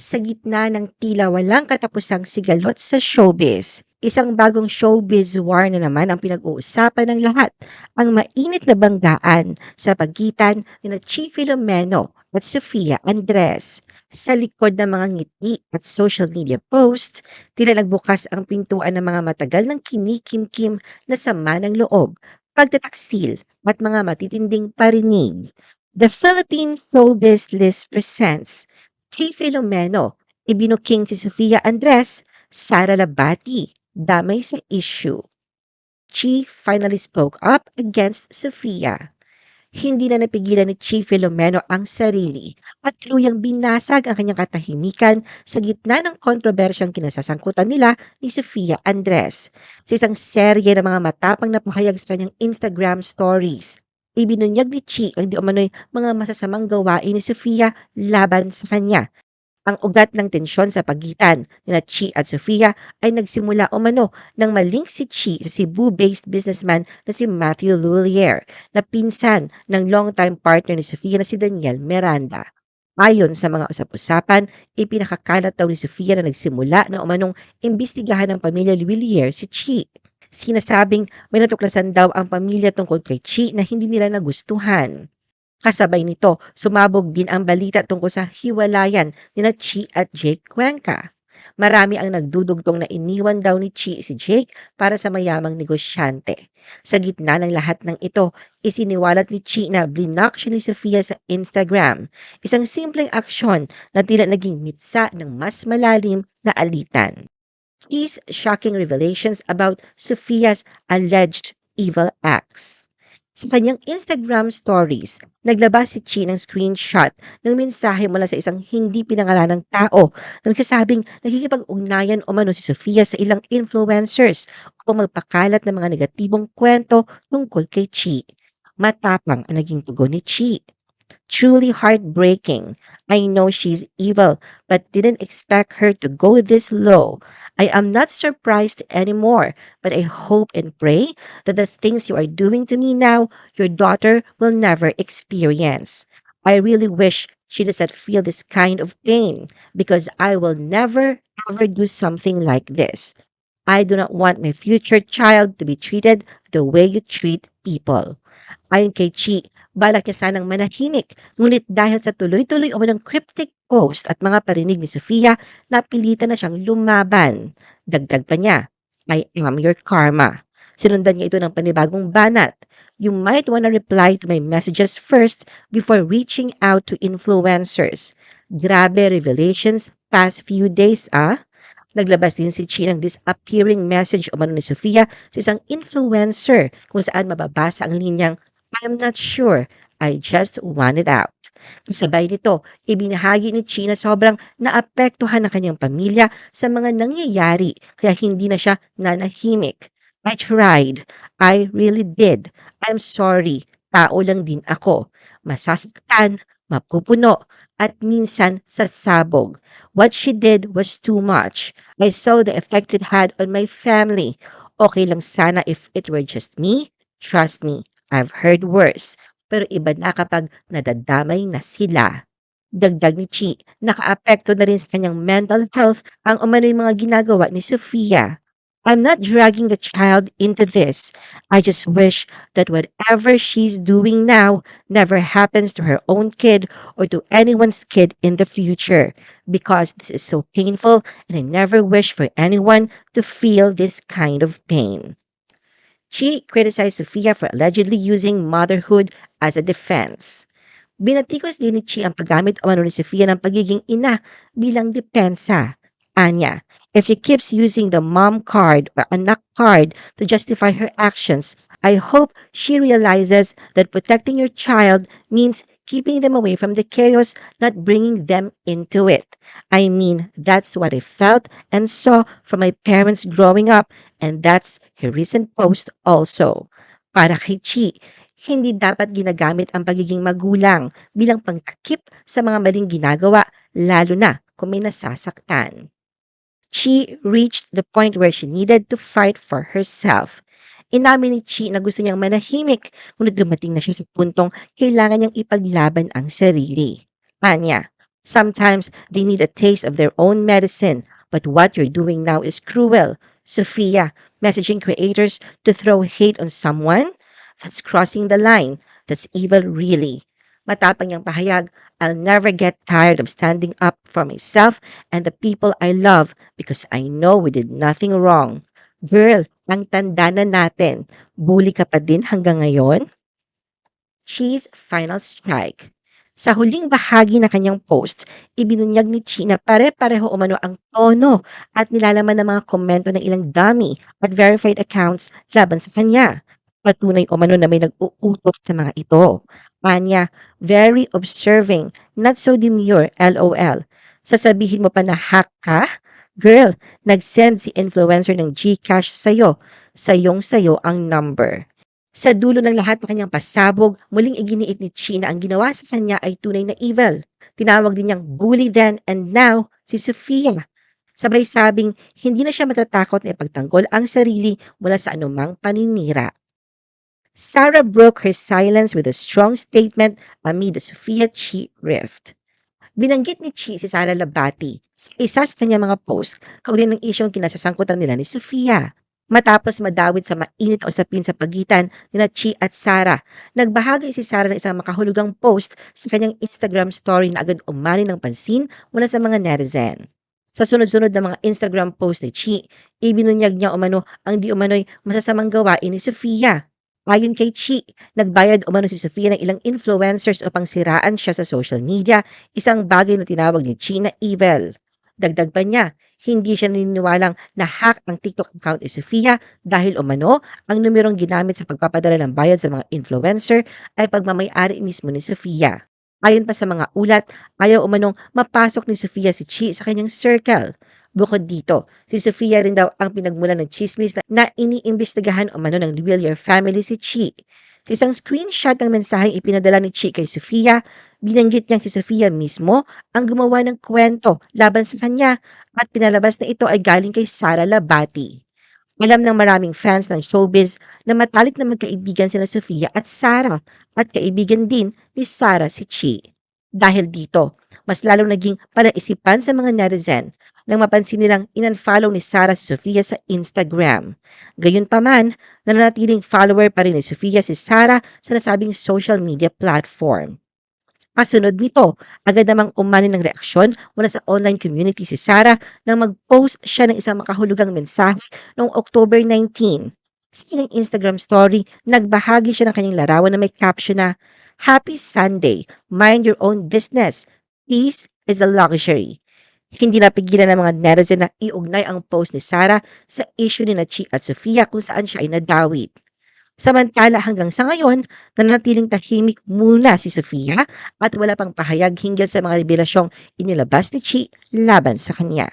sa gitna ng tila walang katapusang sigalot sa showbiz. Isang bagong showbiz war na naman ang pinag-uusapan ng lahat, ang mainit na banggaan sa pagitan ni Chi Filomeno at Sofia Andres. Sa likod ng mga ngiti at social media posts, tila nagbukas ang pintuan ng mga matagal ng kinikim-kim na sama ng loob, pagtataksil at mga matitinding parinig. The Philippine Showbiz List presents Chi Filomeno, ibinuking si Sofia Andres, Sara Labati, damay sa issue. Chi finally spoke up against Sofia. Hindi na napigilan ni Chi Filomeno ang sarili at tuluyang binasag ang kanyang katahimikan sa gitna ng kontrobersyang kinasasangkutan nila ni Sofia Andres. Sa isang serye ng mga matapang na pahayag sa kanyang Instagram stories, ibinunyag ni Chi ang di umano'y mga masasamang gawain ni Sofia laban sa kanya. Ang ugat ng tensyon sa pagitan ni Chi at Sofia ay nagsimula umano nang malink si Chi sa Cebu-based businessman na si Matthew Lullier na pinsan ng longtime partner ni Sofia na si Daniel Miranda. Ayon sa mga usap-usapan, ipinakakalat daw ni Sofia na nagsimula na umanong imbestigahan ng pamilya Lullier si Chi. Sinasabing may natuklasan daw ang pamilya tungkol kay Chi na hindi nila nagustuhan. Kasabay nito, sumabog din ang balita tungkol sa hiwalayan ni na Chi at Jake Cuenca. Marami ang nagdudugtong na iniwan daw ni Chi si Jake para sa mayamang negosyante. Sa gitna ng lahat ng ito, isiniwalat ni Chi na blinak siya ni Sofia sa Instagram. Isang simpleng aksyon na tila naging mitsa ng mas malalim na alitan. Chi's shocking revelations about Sofia's alleged evil acts. Sa kanyang Instagram stories, naglabas si Chi ng screenshot ng mensahe mula sa isang hindi pinangalanang tao na nagsasabing nakikipag-ugnayan umano si Sofia sa ilang influencers upang magpakalat ng mga negatibong kwento tungkol kay Chi. Matapang ang naging tugon ni Chi. Truly heartbreaking. I know she's evil, but didn't expect her to go this low. I am not surprised anymore, but I hope and pray that the things you are doing to me now, your daughter will never experience. I really wish she does not feel this kind of pain because I will never ever do something like this. I do not want my future child to be treated the way you treat people. Kay Chi, balak niya sanang manahimik, ngunit dahil sa tuloy-tuloy o ng cryptic post at mga parinig ni Sofia, napilitan na siyang lumaban. Dagdag pa niya, I am your karma. Sinundan niya ito ng panibagong banat. You might wanna reply to my messages first before reaching out to influencers. Grabe revelations past few days, ah? Naglabas din si Chi ng disappearing message umano ni Sofia sa isang influencer kung saan mababasa ang linyang I'm not sure. I just want it out. Kasabay nito, ibinahagi ni Chi na sobrang naapektuhan ng kanyang pamilya sa mga nangyayari kaya hindi na siya nanahimik. I tried. I really did. I'm sorry. Tao lang din ako. Masasaktan, mapupuno, at minsan sasabog. What she did was too much. I saw the effect it had on my family. Okay lang sana if it were just me. Trust me, I've heard worse. Pero iba na kapag nadadamay na sila. Dagdag ni Chi, nakaapekto na rin sa kanyang mental health ang umano'y mga ginagawa ni Sofia. I'm not dragging the child into this. I just wish that whatever she's doing now never happens to her own kid or to anyone's kid in the future because this is so painful and I never wish for anyone to feel this kind of pain. Chi criticized Sofia for allegedly using motherhood as a defense. Binatikos din ni Chi ang paggamit umano ni Sofia ng pagiging ina bilang depensa. Anya, if she keeps using the mom card or anak card to justify her actions, I hope she realizes that protecting your child means keeping them away from the chaos, not bringing them into it. I mean, that's what I felt and saw from my parents growing up, and that's her recent post also. Para kay Chi, hindi dapat ginagamit ang pagiging magulang bilang pangtakip sa mga maling ginagawa, lalo na kung may nasasaktan. Chi reached the point where she needed to fight for herself. Inamin ni Chi na gusto niyang manahimik, ngunit dumating na siya sa puntong kailangan niyang ipaglaban ang sarili. Anya, Sometimes they need a taste of their own medicine, but what you're doing now is cruel. Sophia, messaging creators to throw hate on someone? That's crossing the line. That's evil really. Matapang niyang pahayag, I'll never get tired of standing up for myself and the people I love because I know we did nothing wrong. Girl, ang tanda na natin. Bully ka pa din hanggang ngayon? Cheese Final Strike. Sa huling bahagi na kanyang post, ibinunyag ni Chi na pare-pareho umano ang tono at nilalaman ng mga komento ng ilang dummy at verified accounts laban sa kanya. Patunay umano na may nag-uutot sa mga ito. Anya, very observing, not so demure, lol. Sasabihin mo pa na hack ka? Girl, nag-send si influencer ng Gcash sa'yo. Sayong sayo ang number. Sa dulo ng lahat ng kanyang pasabog, muling iginiit ni Chi na ang ginawa sa kanya ay tunay na evil. Tinawag din niyang bully then and now si Sofia. Sabay sabing hindi na siya matatakot na ipagtanggol ang sarili mula sa anumang paninira. Sarah broke her silence with a strong statement amid the Sofia Chi rift. Binanggit ni Chi si Sarah Labati sa isa sa kanyang mga post kaugnay ng isyong kinasasangkutan nila ni Sofia. Matapos madawit sa mainit na usapin sa pagitan ni Chi at Sarah, nagbahagi si Sarah ng isang makahulugang post sa kanyang Instagram story na agad umani ng pansin mula sa mga netizen. Sa sunod-sunod na mga Instagram post ni Chi, ibinunyag niya umano ang di umano'y masasamang gawain ni Sofia. Ayon kay Chi, nagbayad umano si Sofia ng ilang influencers upang siraan siya sa social media, isang bagay na tinawag ni Chi na evil. Dagdag pa niya, hindi siya naniniwalang na-hack ang TikTok account ni Sofia dahil umano ang numerong ginamit sa pagpapadala ng bayad sa mga influencer ay pagmamayari mismo ni Sofia. Ayon pa sa mga ulat, ayaw umanong mapasok ni Sofia si Chi sa kanyang circle. Bukod dito, si Sofia rin daw ang pinagmula ng chismis na, na iniimbestigahan umano ng Villar family si Chi. Sa isang screenshot ng mensaheng ipinadala ni Chi kay Sofia, binanggit niyang si Sofia mismo ang gumawa ng kwento laban sa kanya at pinalabas na ito ay galing kay Sara Labati. Alam ng maraming fans ng showbiz na matalik na magkaibigan sina Sofia at Sara at kaibigan din ni Sara si Chi. Dahil dito, mas lalong naging palaisipan sa mga netizen nang mapansin nilang inunfollow ni Sara si Sofia sa Instagram. Gayunpaman, nananatiling follower pa rin ni Sofia si Sara sa nasabing social media platform. Kasunod nito, agad namang umani ng reaksyon mula sa online community si Sara nang mag-post siya ng isang makahulugang mensahe noong October 19. Sa kanyang Instagram story, nagbahagi siya ng kanyang larawan na may caption na, Happy Sunday, mind your own business. Peace is a luxury. Hindi napigilan ng mga netizen na iugnay ang post ni Sara sa issue ni Chi at Sofia kung saan siya ay nadawit. Samantala hanggang sa ngayon, nananatiling tahimik muna si Sofia at wala pang pahayag hinggil sa mga revelasyong inilabas ni Chi laban sa kanya.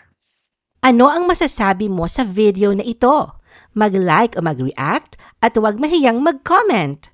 Ano ang masasabi mo sa video na ito? Mag-like o mag-react at huwag mahiyang mag-comment.